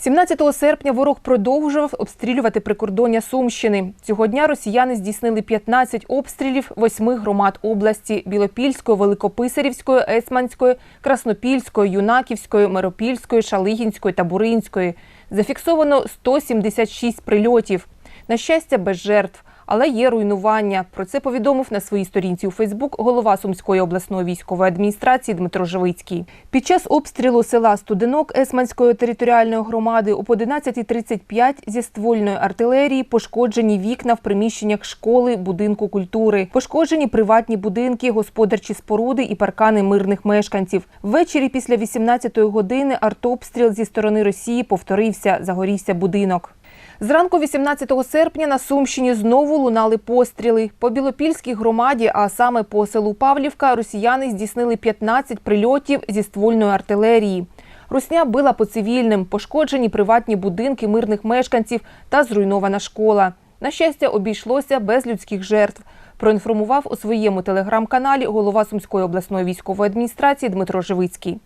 17 серпня ворог продовжував обстрілювати прикордоння Сумщини. Цього дня росіяни здійснили 15 обстрілів восьми громад області: Білопільської, Великописарівської, Есманської, Краснопільської, Юнаківської, Миропільської, Шалигінської та Буринської. Зафіксовано 176 прильотів. На щастя, без жертв. Але є руйнування. Про це повідомив на своїй сторінці у Фейсбук голова Сумської обласної військової адміністрації Дмитро Живицький. Під час обстрілу села Студенок Есманської територіальної громади об 11.35 зі ствольної артилерії пошкоджені вікна в приміщеннях школи, будинку культури, пошкоджені приватні будинки, господарчі споруди і паркани мирних мешканців. Ввечері після 18-ї години артобстріл зі сторони Росії повторився, загорівся будинок. Зранку 18 серпня на Сумщині знову лунали постріли. По Білопільській громаді, а саме по селу Павлівка, росіяни здійснили 15 прильотів зі ствольної артилерії. Русня била по цивільним, пошкоджені приватні будинки мирних мешканців та зруйнована школа. На щастя, обійшлося без людських жертв. Проінформував у своєму телеграм-каналі голова Сумської обласної військової адміністрації Дмитро Живицький.